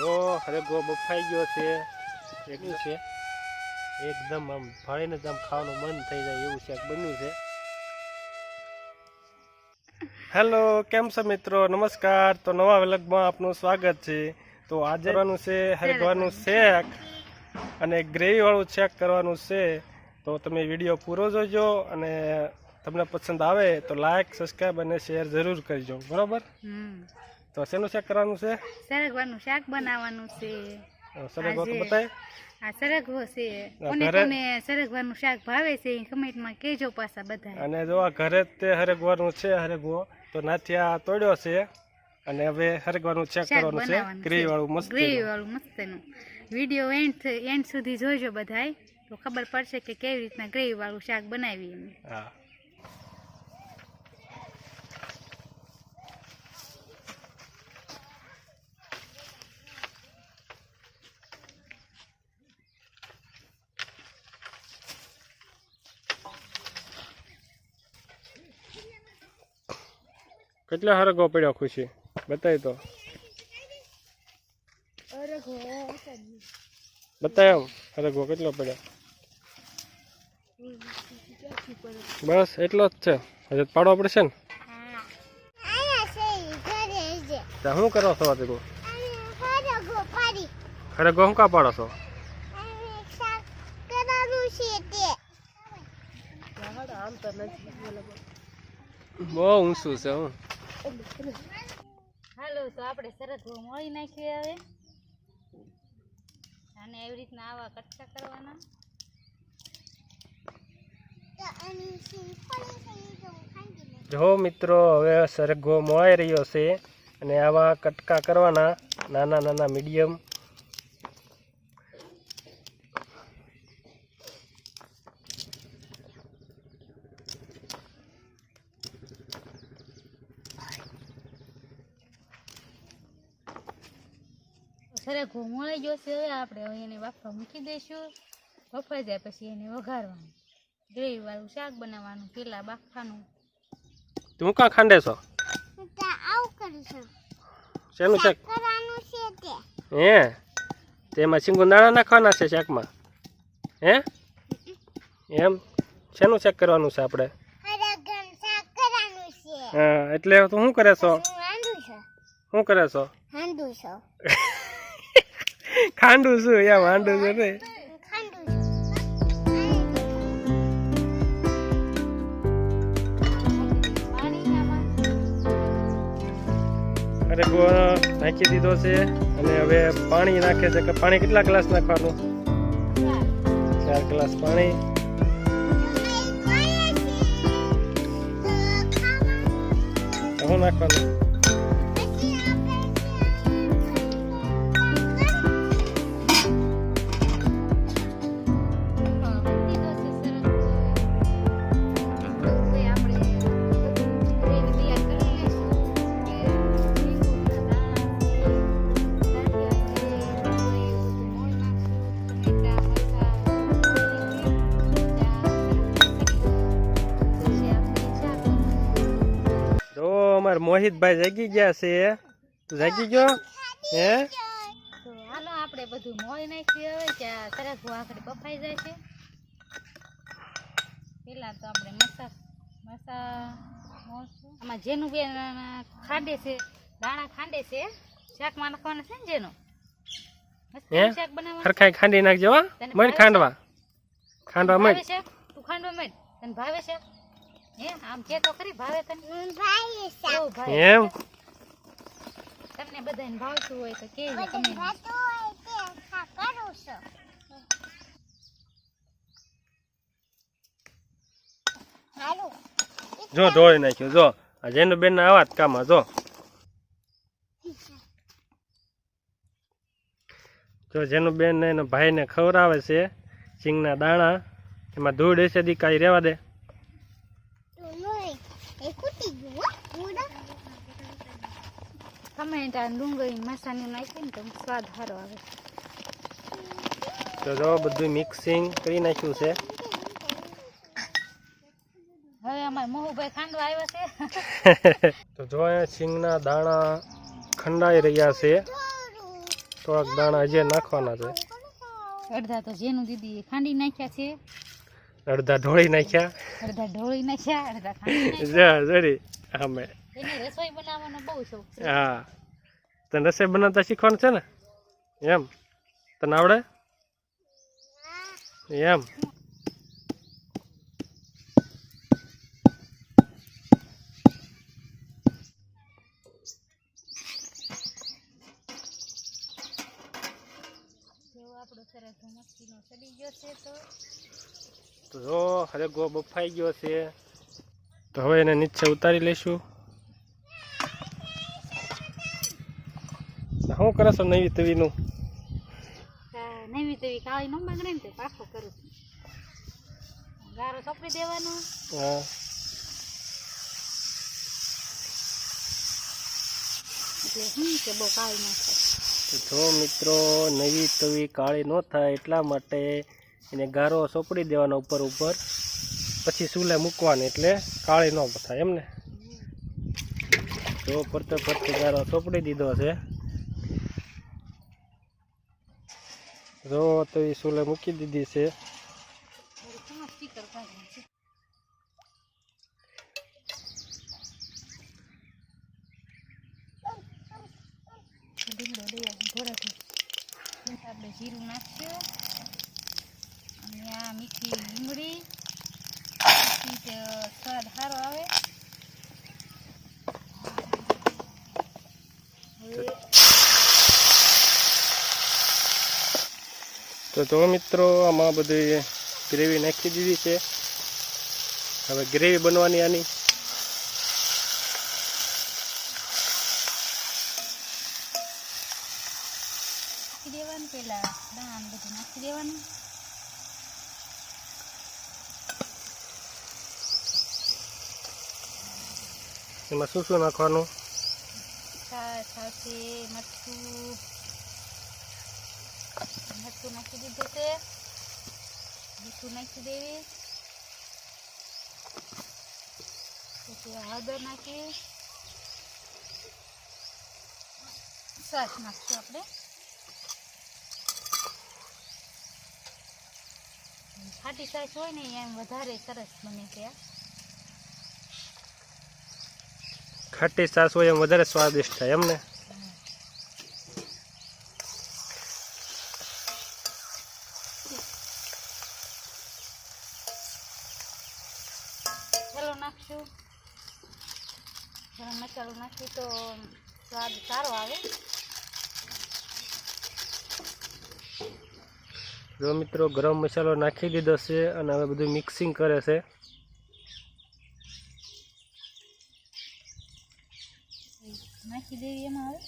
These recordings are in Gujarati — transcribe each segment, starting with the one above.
જો હરેગો બફાઈ ગયો છે. એકદમ છે. એકદમ આમ ભાળીને જ આમ ખાવાનું મન થઈ જાય એવું શાક બન્યું છે. હેલો કેમ છો મિત્રો? નમસ્કાર. તો નવા વ્લોગમાં આપનું સ્વાગત છે. તો આજે કરવાનું છે હરગવાનું શેક અને ગ્રેવી વાળું શેક કરવાનું છે. તો તમે વીડિયો પૂરો જોજો અને તમને પસંદ આવે તો લાઈક સબસ્ક્રાઈબ અને શેર જરૂર કરજો. બરોબર? હમ. તો શેનું શાક કરવાનું છે? સરગવાનું શાક બનાવવાનું છે. સરગવો તો બતાય. આ સરગવો છે. કોને કોને સરગવાનું શાક ભાવે છે એ કમેન્ટમાં કહેજો પાછા બધા અને જો આ ઘરે તે હરગવાનું છે હરગવો તો નાથી આ તોડ્યો છે. અને હવે હરગવાનું ચેક કરવાનું છે. ગ્રેવી વાળું મસ્ત ગ્રેવી વાળું મસ્તનું. વીડિયો એન્ડ એન્ડ સુધી જોજો બધાય તો ખબર પડશે કે કેવી રીતના ગ્રેવી વાળું શાક બનાવી હા. કેટલા હરગો પડ્યો ખુશી? બતાય તો. બતાય આમ હરગો કેટલો પડ્યો? બસ એટલો જ છે. હજુ પાડવો પડશે ને? શું કરો છો તમે ખરેખર શું કા પાડો છો? બહુ ઊંચું છે હું. હાલો, તો આપણે સરસ મળી નાખીએ હવે. અને એવી રીતના આવા કટકા કરવાના. જો મિત્રો, હવે સરગો મોળાઈ રહ્યો છે અને આવા કટકા કરવાના નાના નાના મીડિયમ સરગવો મળી ગયો છે હવે આપણે હવે એને બાફવા મૂકી દઈશું. બફાઈ જાય પછી એને વઘારવાનું. ગ્રેવી વાળું શાક બનાવવાનું પેલા બાફવાનું. તું કા ખાંડે છો? શેનું શાક હે? તેમાં સિંગુ દાણા નાખવાના છે શાકમાં. હે? એમ? શેનું શાક કરવાનું છે આપણે? હા એટલે તું શું કરે છો? શું કરે છો. ખાંડું છું યા માંડું છું ને અરે ગો, નાખી દીધો છે અને હવે પાણી નાખે છે. કે પાણી કેટલા ગ્લાસ નાખવાનું? ચાર ગ્લાસ પાણી. શું નાખવાનું? મોહિતભાઈ જાગી ગયા છે જાગી ગયો? હે? હાલો આપણે બધું મોઈ નાખ્યું હવે કે સરસ આખરે બફાઈ જાય છે. પેલા તો આપણે મસા મસા આમાં જેનું બેન ખાંડે છે દાણા ખાંડે છે શાકમાં નાખવાના છે ને જેનું? શાક બનાવવાનું. હરખાઈ ખાંડી નાખજો ભાવે ખાંડવા. ખાંડવા ભાવે તું ખાંડવા મેં તને ભાવે છે? હે આમ કે તો ખરી ભાવે તને બહુ ભાવે. એમ? તમને બધાને ભાવતું હોય તો કેજો તમે જો ઢોળી નાખ્યું. જો આ જેનું બેન આવા જ કામ જો. જો જેનું બેન ને એના ભાઈને ખવડાવે છે સિંગના દાણા. એમાં ધૂળ હશે દી કાંઈ રહેવા દે. ટમેટા ડુંગળી મસાલી નાખીએ ને તો સ્વાદ સારો આવે. તો જો બધું મિક્સિંગ કરી નાખ્યું છે. હવે અમારે મોહુભાઈ ખાંડવા આવ્યા છે. તો જો અહીંયા સિંગના દાણા ખંડાઈ રહ્યા છે. થોડાક દાણા હજી નાખવાના છે. અડધા તો જેનું દીદી ખાંડી નાખ્યા છે. અડધા ઢોળી નાખ્યા. અડધા ઢોળી નાખ્યા અડધા ખાંડી નાખ્યા. જરી અમે એને રસોઈ બનાવવાનો બહુ શોખ છે. હા. તને રસોઈ બનાવતા શીખવાનું છે ને? એમ. તને આવડે? એમ. તો જો હરે ગો બફાઈ ગયો છે. તો હવે એને નીચે ઉતારી લઈશું. શું કરે છો નવી તવીનું? નવી તેવી કાળી નો બગડે ને તે પાછો કરું છું. ગારો ચોપડી દેવાનો. હા. એટલે હું કે બહુ કાળી ન થાય. જો મિત્રો નવી તવી કાળી ન થાય એટલા માટે એને ગારો સોપડી દેવાનો ઉપર ઉપર. પછી ચૂલે મૂકવાની એટલે કાળી ન થાય એમને જો ફરતે ફરતે ગારો સોપડી દીધો છે. જો એ ચૂલે મૂકી દીધી છે મારું શું સ્ટીકર કાઢવાનું છે લીમડો લઈ આવું થોડાથી આપણે જીરું નાખ્યું અને આ મીઠી લીમડી પછી તે સ્વાદ સારો આવે હવે તો જો મિત્રો આમાં બધી ગ્રેવી નાખી દીધી છે. હવે ગ્રેવી બનવાની આની. એમાં શું શું નાખવાનું છાશ સાથે મરચું મરચું નાખી દીધું છે મીઠું નાખી દેવી પછી હળદર નાખીએ છાશ નાખીએ આપણે. ખાટી છાશ હોય ને એમ વધારે સરસ બને છે. ખાટી છાશ હોય એમ વધારે સ્વાદિષ્ટ થાય એમને ચાલો નાખશું ગરમ મસાલો નાખી તો સ્વાદ સારો આવે જો મિત્રો ગરમ મસાલો નાખી દીધો છે અને હવે બધું મિક્સિંગ કરે છે. નાખી દેવી એમાં હવે?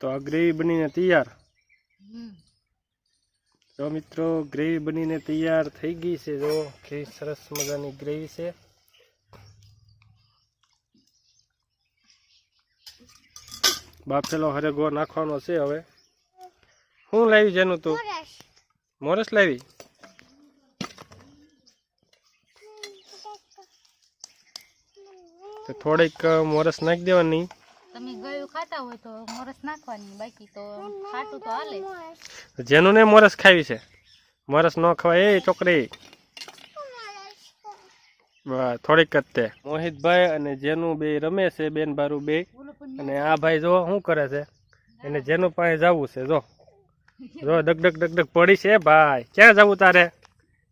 તો આ ગ્રેવી બનીને તૈયાર. હમ તો મિત્રો ગ્રેવી બનીને તૈયાર થઈ ગઈ છે. જો કેવી સરસ મજાની ગ્રેવી છે. બાફેલો હરેગો નાખવાનો છે હવે. શું લાવી જેનું તું? મોરસ. લાવી? તો થોડીક મોરસ નાખી દેવાની. તમે ખાતા હોય તો મોરસ નાખવાની બાકી તો ખાટું તો હાલે જેનું ને મોરસ. ખાવી છે. મોરસ ન ખવાય. એ છોકરી. થોડીક જ તે. મોહિતભાઈ અને જેનું બે રમે છે બેન બારું બે. અને આ ભાઈ જો શું કરે છે? એને જેનું પાસે જવું છે જો. જો ડગ ડગ ડગ ડગ પડી છે ભાઈ. ક્યાં જવું તારે?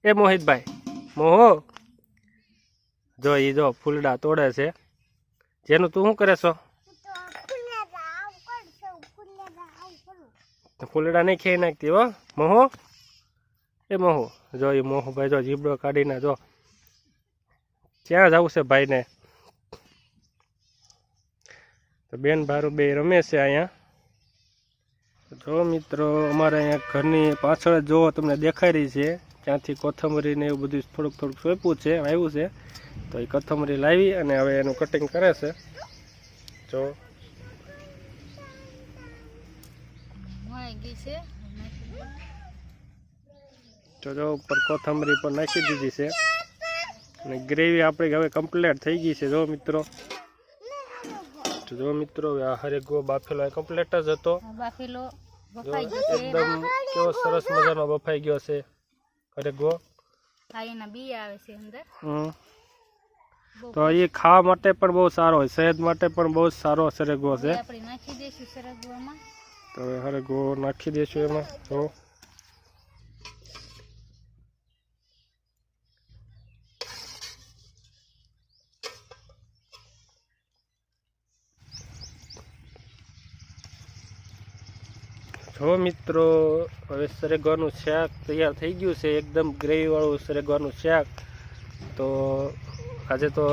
એ મોહિતભાઈ. મોહો. જો એ જો ફૂલડા તોડે છે. જેનું તું શું કરે છો? તો ફૂલડા નહીં ખેઈ નાખતી હો. મોહો. એ મોહો. જો એ મોહો ભાઈ જો જીબડો કાઢીને જો. ક્યાં જવું છે ભાઈને? તો બેન ભારું બે રમે છે અહીંયા. જો મિત્રો, અમારે અહીંયા ઘરની પાછળ જો તમને દેખાઈ રહી છે. ત્યાંથી કોથમરી ને એવું બધું થોડુંક થોડુંક સોંપ્યું છે, આવ્યું છે. તો એ કોથમરી લાવી અને હવે એનું કટિંગ કરે છે. જો મળી ગઈ છે. તો જો ઉપર કોથમરી પર નાખી દીધી છે. અને ગ્રેવી આપણી હવે કમ્પ્લીટ થઈ ગઈ છે જો મિત્રો. તો જો મિત્રો હરે આ હરેગો બાફેલો કમ્પ્લીટ જ હતો. બાફેલો જો બફાઈ ગયો એકદમ કેવો સરસ મજાનો બફાઈ ગયો છે હરેગો ગો. બી આવે છે અંદર. હમ. તો એ ખાવા માટે પણ બહુ સારો હોય સેહત માટે પણ બહુ સારો સરગવો છે. આપણે નાખી દઈશું સરગવામાં તો હવે ગો નાખી દઈશું એમાં. તો જો મિત્રો, હવે સરેગવાનું શાક તૈયાર થઈ ગયું છે. એકદમ ગ્રેવીવાળું સરેગવાનું શાક. તો આજે તો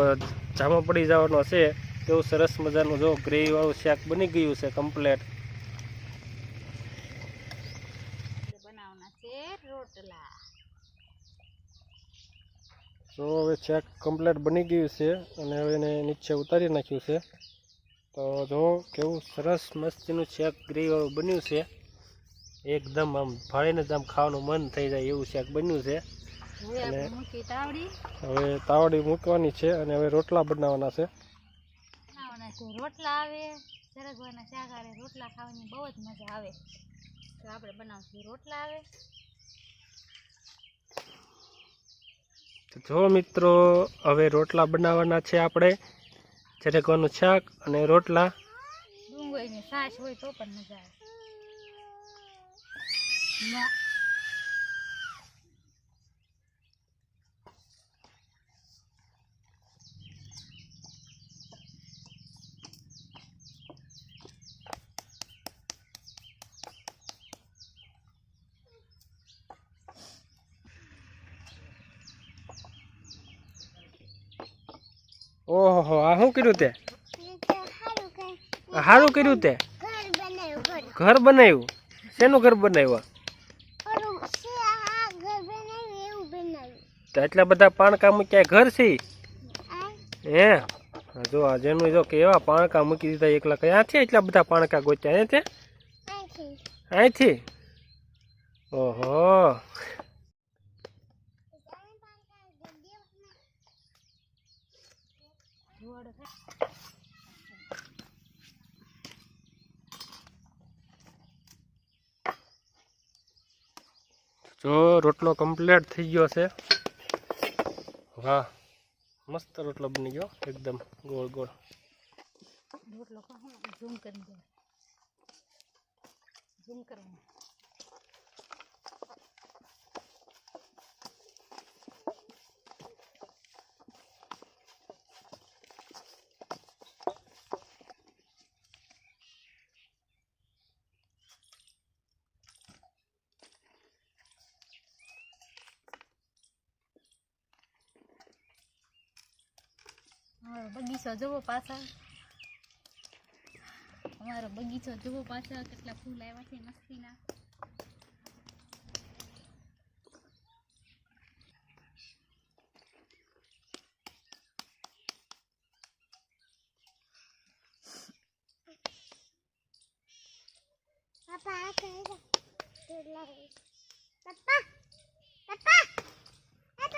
જામો પડી જવાનો છે. તેવું સરસ મજાનું જો ગ્રેવીવાળું શાક બની ગયું છે કમ્પ્લેટ બનાવવાના છે રોટલા તો હવે ચેક કમ્પ્લેટ બની ગયું છે અને હવે એને નીચે ઉતારી નાખ્યું છે. તો જો કેવું સરસ મસ્તીનું ચેક ગ્રેવીવાળું બન્યું છે. એકદમ આમ ભાળીને જ આમ ખાવાનું મન થઈ જાય એવું શેક બન્યું છે. તાવડી. હવે તાવડી મૂકવાની છે અને હવે રોટલા બનાવવાના છે. રોટલા આવે સરગવાના શાક રોટલા ખાવાની બહુ જ મજા આવે. તો આપણે બનાવશું. રોટલા આવે. જો મિત્રો, હવે રોટલા બનાવવાના છે આપણે. ચરેકવાનું શાક અને રોટલા. ડુંગળીની સાસ હોય તો પણ મજા આવે. ઓહો આ શું કર્યું તે? સારું કર્યું તે? ઘર બનાવ્યું. શેનું ઘર બનાવ્યું એટલા બધા પાણકા મૂક્યા ઘર છે? હે? જો જેનું જો કેવા પાણકા મૂકી દીધા એકલા છે એટલા બધા પાણકા ગોત્યા હે તે? અહીંથી ઓહો ધુવાડો થાય જો રોટલો કમ્પ્લીટ થઈ ગયો છે. વાહ, મસ્ત રોટલો બની ગયો, એકદમ ગોળ ગોળ. રોટલો ઝૂમ કરી ઝૂમ કરવાનું અમારો બગીચો જુઓ પાછા. અમારો બગીચો જુઓ પાછા કેટલા ફૂલ આવ્યા છે મસ્તીના.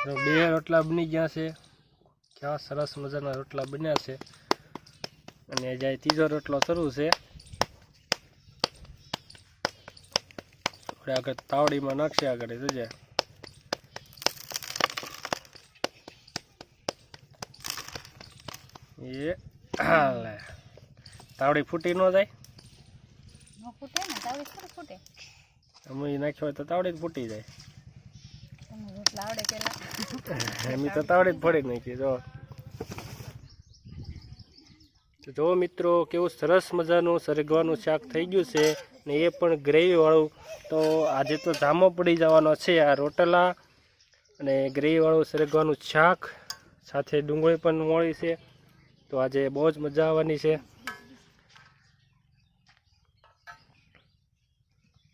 તો બે રોટલા બની ગયા છે. કેવા સરસ મજાના રોટલા બન્યા છે. અને જાય ત્રીજો રોટલો શરૂ છે. આપણે આગળ તાવડીમાં નાખશે આગળ જોજે. એ હાલે. તાવડી ફૂટી ન જાય? અમે નાખ્યો હોય તો તાવડી જ ફૂટી જાય. એમ તો તાવડી જ ફોડી નાખી જો. તો જો મિત્રો, કેવું સરસ મજાનું સરગવાનું શાક થઈ ગયું છે ને એ પણ ગ્રેવીવાળું, તો આજે તો ધામો પડી જવાનો છે આ રોટલા અને ગ્રેવીવાળું સરગવાનું શાક સાથે ડુંગળી પણ મળી છે. તો આજે બહુ જ મજા આવવાની છે.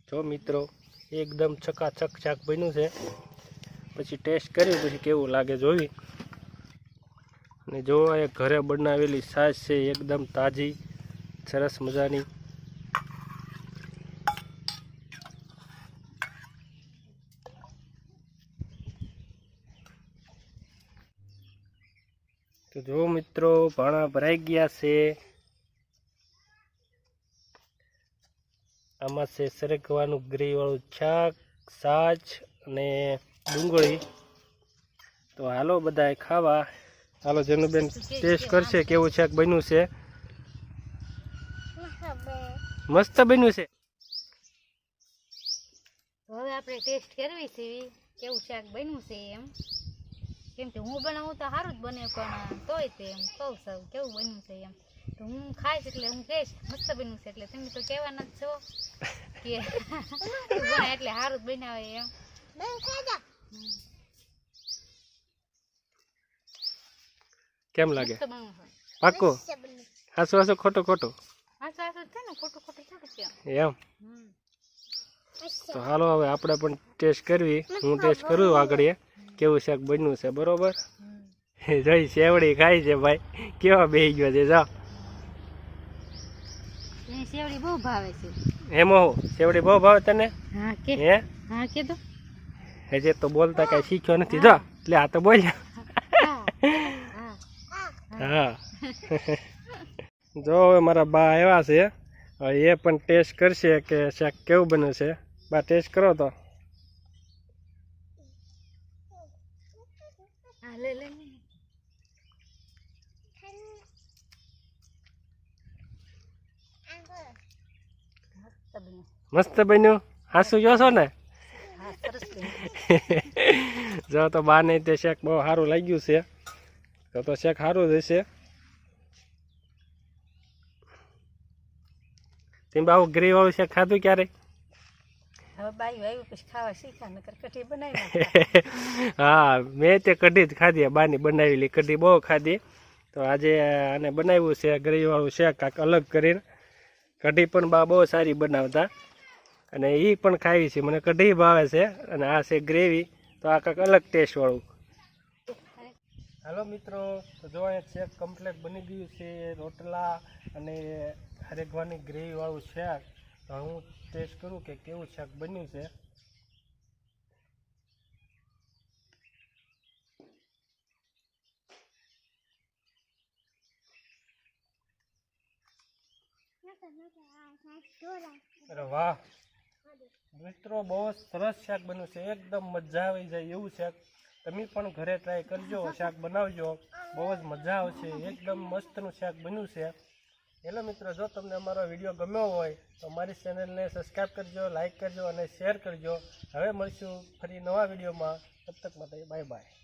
જો મિત્રો, એકદમ છકાછક શાક બન્યું છે. પછી ટેસ્ટ કર્યું, પછી કેવું લાગે જોવી ને જો એ ઘરે બનાવેલી સાજ છે, એકદમ તાજી, સરસ મજાની. તો જો મિત્રો, ભાણા ભરાઈ ગયા છે. આમાં છે સરગવાનું ગ્રેવાળું છાક સાચ અને ડુંગળી. તો હાલો બધાએ ખાવા. હાલો જેનુબેન ટેસ્ટ કરશે કેવું છે બન્યું છે? મસ્ત બન્યું છે. હવે આપણે ટેસ્ટ કરવી છે કેવું શાક બન્યું છે એમ. કેમ કે હું બનાવું તો સારું જ બને પણ તોય તે એમ કહું સૌ કેવું બન્યું છે એમ. તો હું ખાઈશ એટલે હું કહીશ મસ્ત બન્યું છે એટલે તમે તો કહેવાના જ છો કે બને એટલે સારું જ બનાવે એમ. કેમ લાગે? પાક્કું? હાસુ હાસુ ખોટું ખોટું. આસુ આસુ છે ને ખોટું ખોટું થોડું કેમ? એમ? તો હાલો હવે આપણે પણ ટેસ્ટ કરવી. હું ટેસ્ટ કરું આગળ કેવું શાક બન્યું છે બરોબર? જય જોઈ સેવડી ખાય છે ભાઈ. કેવા બેહી ગયો છે જા સેવડી બહુ ભાવે છે. એમાં સેવડી બહુ ભાવે તને? હા કે હે? હા હજે તો બોલતા કઈ શીખ્યો નથી જો એટલે આ તો બોલ્યા હા જો હવે મારા બા આવ્યા છે હવે એ પણ ટેસ્ટ કરશે કે શાક કેવું બન્યું છે બા ટેસ્ટ કરો તો. મસ્ત બન્યું. હાસુ જો છો ને. જો તો બા ને તે શેક બહુ સારું લાગ્યું છે તો તો શેક સારું જ હશે. તેમ બાબુ ગ્રેવી વાળું શેક ખાધું ક્યારે? હા મેં તે કઢી જ ખાધી બાની બનાવેલી કઢી બહુ ખાધી. તો આજે આને બનાવ્યું છે ગ્રેવીવાળું વાળું શાક કાંક અલગ કરીને. કઢી પણ બા બહુ સારી બનાવતા. અને એ પણ ખાવી છે મને કઢી ભાવે છે. અને આ છે ગ્રેવી તો આ કાંક અલગ ટેસ્ટ વાળું. હાલો મિત્રો, તો જો અહીંયા શેક કમ્પ્લેટ બની ગયું છે, રોટલા અને હરેકવાની ગ્રેવી વાળું શાક. તો હું ટેસ્ટ કરું કે કેવું શાક બન્યું છે. અરે વાહ. મિત્રો, બહુ સરસ શાક બન્યું છે. એકદમ મજા આવી જાય એવું શાક. તમે પણ ઘરે ટ્રાય કરજો, શાક બનાવજો. બહુ જ મજા આવશે. એકદમ મસ્તનું શાક બન્યું છે. એટલે મિત્રો, જો તમને અમારો વીડિયો ગમ્યો હોય, તો અમારી ચેનલને સબસ્ક્રાઈબ કરજો લાઇક કરજો અને શેર કરજો. હવે મળીશું ફરી નવા વિડીયોમાં. તબ માટે બાય બાય